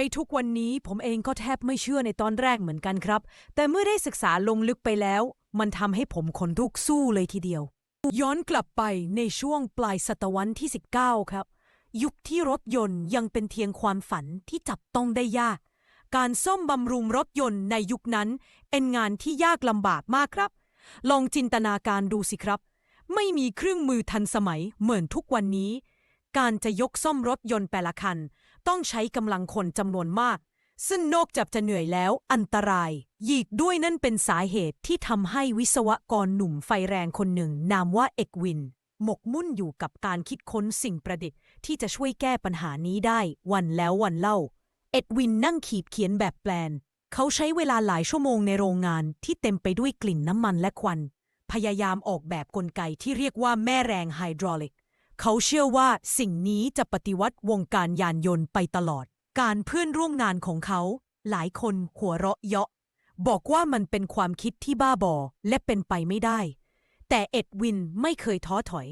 ไปทุกวันนี้ผมเองก็แทบไม่เชื่อในตอนแรกเหมือนกันครับ แต่เมื่อได้ศึกษาลงลึกไปแล้ว มันทำให้ผมขนลุกสู้เลยทีเดียว ย้อนกลับไปในช่วงปลายศตวรรษที่ 19 ครับ ยุคที่รถยนต์ยังเป็นเพียงความฝันที่จับต้องได้ยาก การซ่อมบำรุงรถยนต์ในยุคนั้น เป็นงานที่ยากลำบากมากครับ ลองจินตนาการดูสิครับ ไม่มีเครื่องมือทันสมัยเหมือนทุกวันนี้ การจะยกซ่อมรถยนต์แต่ละคัน ต้องใช้กำลังคนจำนวนมาก ซึ่งนอกจากจะเหนื่อยแล้วอันตรายยีกด้วยนั่นเป็นสาเหตุที่ทำให้วิศวกรหนุ่มไฟแรงคนหนึ่ง นามว่าเอกวิน หมกมุ่นอยู่กับการคิดค้นสิ่งประดิษฐ์ที่จะช่วยแก้ปัญหานี้ได้วันแล้ววันเล่า เอ็ดวินนั่งขีดเขียนแบบแปลน เขาใช้เวลาหลายชั่วโมงในโรงงานที่เต็มไปด้วยกลิ่นน้ำมันและควัน พยายามออกแบบกลไกที่เรียกว่าแม่แรงไฮดรอลิก เขาเชื่อว่าสิ่งนี้จะปฏิวัติวงการยานยนต์ไปตลอด การเพื่อนร่วมงานของเขา หลายคนหัวเราะเยาะ บอกว่ามันเป็นความคิดที่บ้าบอและเป็นไปไม่ได้ แต่เอ็ดวินไม่เคยท้อถอย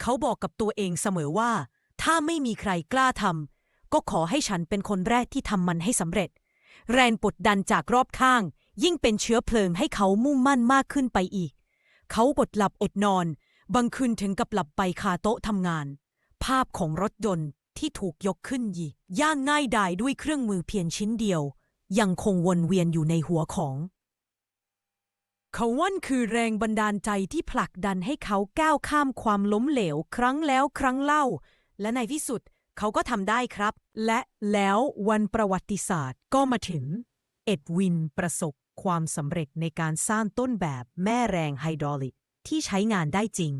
เขาบอกกับตัวเองเสมอว่า ถ้าไม่มีใครกล้าทำก็ขอให้ฉันเป็นคนแรกที่ทำมันให้สำเร็จ แรงกดดันจากรอบข้าง ยิ่งเป็นเชื้อเพลิงให้เขามุ่งมั่นมากขึ้นไปอีก เขาอดหลับอดนอน บางคืนถึงกับหลับไปคาโต๊ะทำงาน ภาพของรถยนต์ที่ถูกยกขึ้นยีย่างง่ายดายด้วยเครื่องมือเพียงชิ้นเดียว ยังคงวนเวียนอยู่ในหัวของ เขาว่านคือแรงบันดาลใจที่ผลักดันให้เขาก้าวข้ามความล้มเหลว ครั้งแล้วครั้งเล่า และในที่สุดเขาก็ทำได้ครับ และแล้ววันประวัติศาสตร์ก็มาถึง เอ็ดวินประสบความสำเร็จในการสร้างต้นแบบแม่แรงไฮดรอลิก ที่ใช้งานได้จริง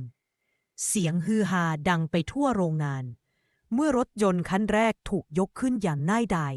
เสียงฮือฮาดังไปทั่วโรงงาน เมื่อรถยนต์คันแรกถูกยกขึ้นอย่างน่ายดาย